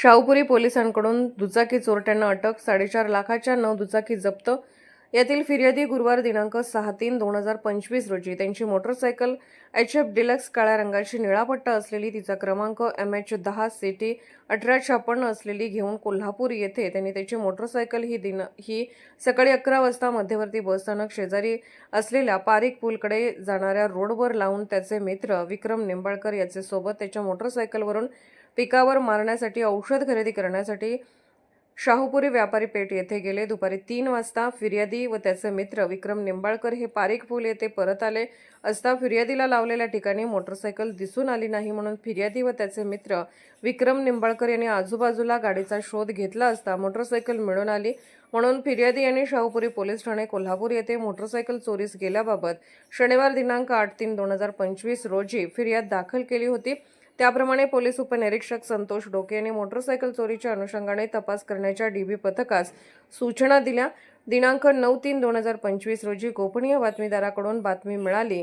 शाहूपुरी पोलिसांकडून दुचाकी चोरट्यांना अटक साडेचार लाखाच्या नऊ दुचाकी जप्त. यातील फिर्यादी गुरुवार दिनांक सहा तीन दोन हजार पंचवीस रोजी. त्यांची मोटरसायकल एच एफ डिलक्स काळ्या रंगाची निळापट्टा असलेली तिचा क्रमांक एम एच दहा सी टी अठरा छप्पन्न असलेली घेऊन कोल्हापूर येथे त्यांनी त्याची मोटरसायकल ही दिन ही सकाळी अकरा वाजता मध्यवर्ती बसस्थानक शेजारी असलेल्या पारिक पूलकडे जाणाऱ्या रोडवर लावून त्याचे मित्र विक्रम निंबाळकर याचे सोबत त्याच्या मोटरसायकलवरून पिकावर मारण्यासाठी औषध खरेदी करण्यासाठी शाहूपुरी व्यापारी पेठ येथे गेले. दुपारी तीन वाजता फिर्यादी व त्याचे मित्र विक्रम निंबाळकर हे पारिक पूल येथे परत आले. असता फिर्यादीला लावलेल्या ठिकाणी मोटरसायकल दिसून आली नाही म्हणून फिर्यादी व त्याचे मित्र विक्रम निंबाळकर यांनी आजूबाजूला गाडीचा शोध घेतला असता मोटरसायकल मिळून आली. म्हणून फिर्यादी यांनी शाहूपुरी पोलीस ठाणे कोल्हापूर येथे मोटरसायकल चोरीस गेल्याबाबत शनिवार दिनांक आठ तीन दोन हजार पंचवीस रोजी फिर्याद दाखल केली होती. त्याप्रमाणे पोलीस उपनिरीक्षक संतोष डोके यांनी मोटरसायकल चोरीच्या अनुषंगाने तपास करण्याच्या डीबी पथकास सूचना दिल्या. दिनांक नऊ तीन दोन हजार पंचवीस रोजी गोपनीय बातमीदाराकडून बातमी मिळाली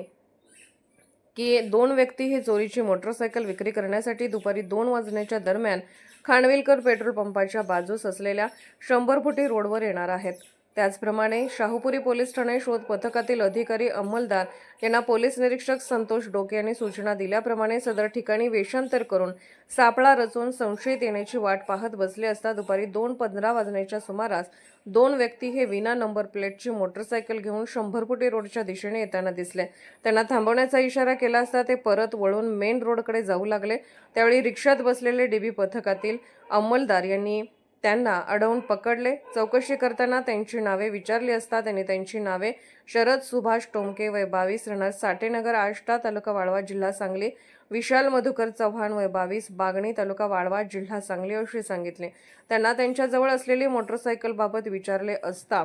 की दोन व्यक्ती ही चोरीची मोटरसायकल विक्री करण्यासाठी दुपारी दोन वाजण्याच्या दरम्यान खानविलकर पेट्रोल पंपाच्या बाजूस असलेल्या शंभर फुटी रोडवर येणार आहेत. त्याचप्रमाणे शाहूपुरी पोलीस ठाणे शोध पथकातील अधिकारी अंमलदार यांना पोलीस निरीक्षक संतोष डोके यांनी सूचना दिल्याप्रमाणे सदर ठिकाणी वेषांतर करून सापळा रचून संशयित येण्याची वाट पाहत बसले असता दुपारी दोन पंधरा वाजण्याच्या सुमारास दोन व्यक्ती हे विना नंबर प्लेटची मोटरसायकल घेऊन शंभर फुटी रोडच्या दिशेने येताना दिसले. त्यांना थांबवण्याचा इशारा केला असता ते परत वळून मेन रोडकडे जाऊ लागले. त्यावेळी रिक्षात बसलेले डीबी पथकातील अंमलदार यांनी त्यांना अडवून पकडले. चौकशी करताना त्यांची नावे विचारली असता त्यांनी त्यांची नावे शरद सुभाष टोमके वय बावीस राहणार साठेनगर आष्टा तालुका वाळवा जिल्हा सांगली विशाल मधुकर चव्हाण वय बावीस बागणी तालुका वाळवा जिल्हा सांगली अशी सांगितले. त्यांना त्यांच्याजवळ असलेली मोटरसायकलबाबत विचारले असता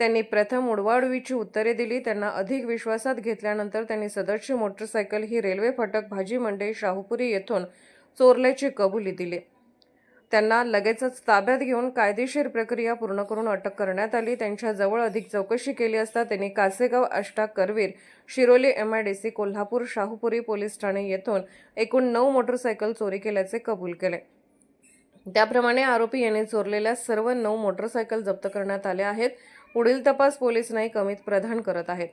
त्यांनी प्रथम उडवाडवीची उत्तरे दिली. त्यांना अधिक विश्वासात घेतल्यानंतर त्यांनी सदरची मोटरसायकल ही रेल्वे फाटक भाजी मंडई शाहूपुरी येथून चोरल्याची कबुली दिली. त्यांना लगेचच ताब्यात घेऊन कायदेशीर प्रक्रिया पूर्ण करून अटक करण्यात आली. त्यांच्याजवळ अधिक चौकशी केली असता त्यांनी Kasegaon Ashta Karveer Shiroli M I D C Kolhapur Shahupuri police Thane येथून एकूण नऊ मोटरसायकल चोरी केल्याचे कबूल केले. त्याप्रमाणे आरोपी यांनी चोरलेल्या सर्व नऊ मोटरसायकल जप्त करण्यात आल्या आहेत. पुढील तपास पोलीस नाही कमीत प्रधान करत आहेत.